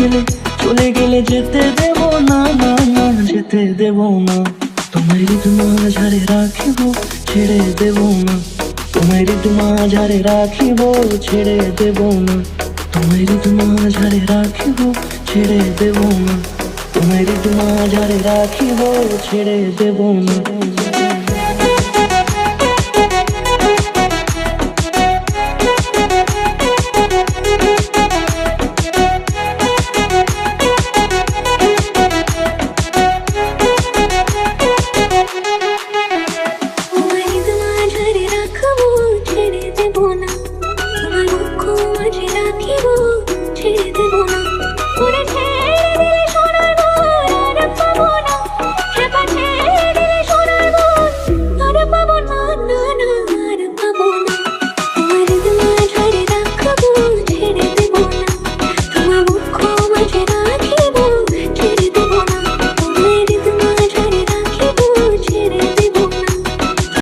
গেলে চলে গেলে যেতে দেব না না না, যেতে দেব না। তোমায় ঋতুমা ঝাড়ে রাখিব, ছেড়ে দেব না। তোমায় ঋতুমা ঝাড়ে রাখিব, ছেড়ে দেব না। তোমায় ঋতুমা ঝাড়ে রাখিব, ছেড়ে দেব না। তোমায় ঋতুমা ঝাড়ে রাখিব, ছেড়ে দেব না।